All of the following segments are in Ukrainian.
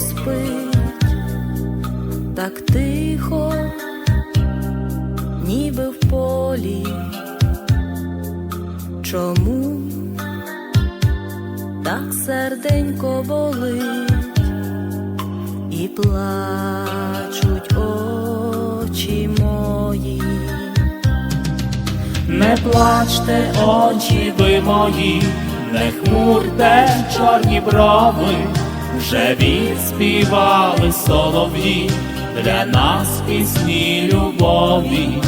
спить, так тихо, ніби в полі. Чому так серденько болить і плачуть очі мої? Не плачте, очі ви мої, не хмурте чорні брови, вже відспівали солов'ї для нас пісні любові.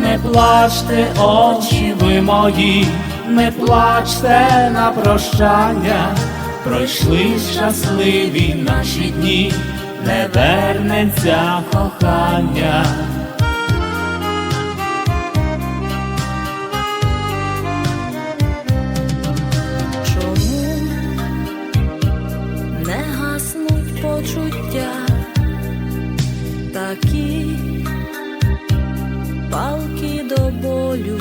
Не плачте, очі ви мої, не плачте на прощання, пройшли щасливі наші дні, не вернеться кохання. Почуття, такі палки до болю,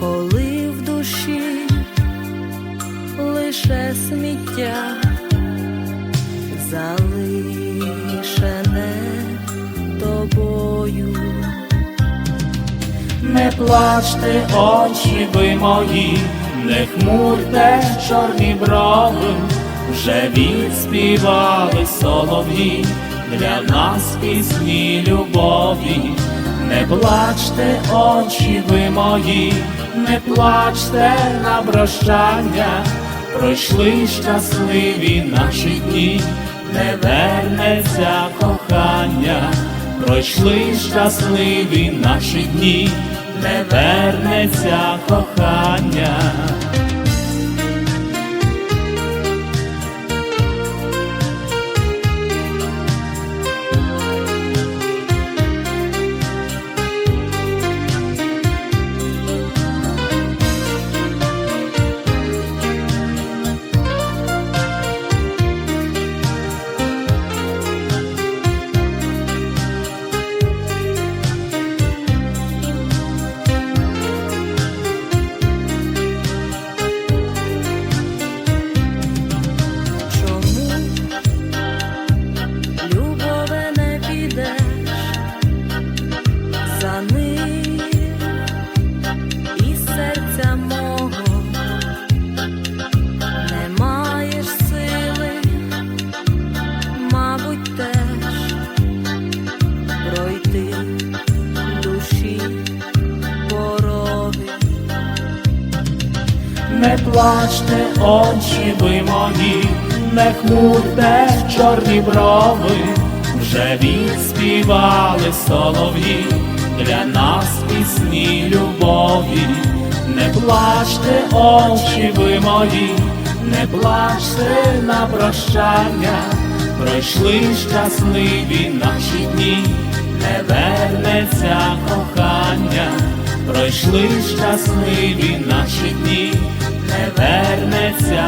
коли в душі лише сміття залишене тобою. Не плачте, очі ви мої, не хмурте чорні брови, вже відспівали солов'ї для нас пісні любові. Не плачте, очі ви мої, не плачте на прощання, пройшли щасливі наші дні, не вернеться кохання. Пройшли щасливі наші дні, не вернеться кохання. Не плачте, очі ви мої, не хмурте чорні брови, вже відспівали солов'ї для нас пісні любові. Не плачте, очі ви мої, не плачте на прощання, пройшли щасливі наші дні, не вернеться кохання, пройшли щасливі наші дні, не.